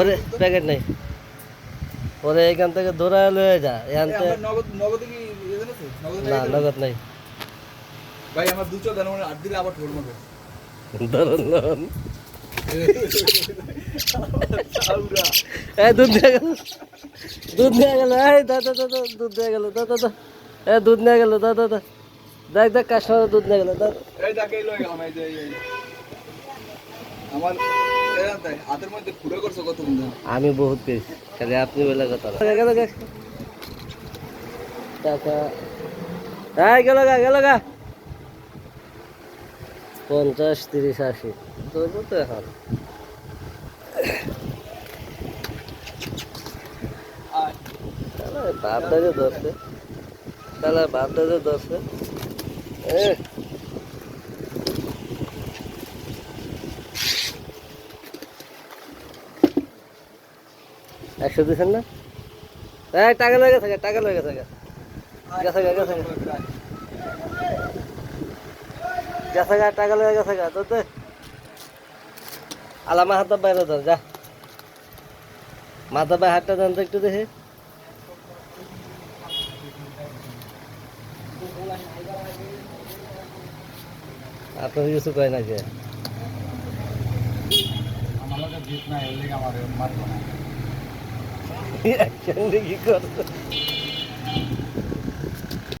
ওরে প্যাকেট নেই। ওরে এখান থেকে ধরা লয়ে যা এখান থেকে ইয়ে না নগদ নেই। ভাই আমার দেন আমার আট দিলে আবার ঠোল মারবে। ধরুন ধরুন। দুধ নিয়ে গেল। দুধ নিয়ে গেল। এই দা দা দা দা, দুধ নিয়ে গেল। দা দা দা এ দুধ নিয়ে গেল। দা দা দা দেখ দেখ কাস্টমার দুধ নিয়ে গেল। দা এই দেখে এই লয়ে গেলাম এই যে এই, এই। আমার আমি বহুত পেয়েছি। খালি আপনি বলে। কথা টাকা। গেল গা গেল গা। পঞ্চাশ, তিরিশ, আশি। ধরবো তো এখন। আয়। তাহলে বাপ দাদা ধরছে। তাহলে বাপ দাদা ধরছে একশো দিচ্ছেন না? এই, টাকা লেগে থাকে টাকা লেগে থাকে গেছে টাকা লেগে গেছে গা তোতে আলামা হাত বাইরে ধর যা। মাথা পায়ে হাতটা দেন তো একটু দেখে। আপনার কিছু কয় না না। 眼前的一个。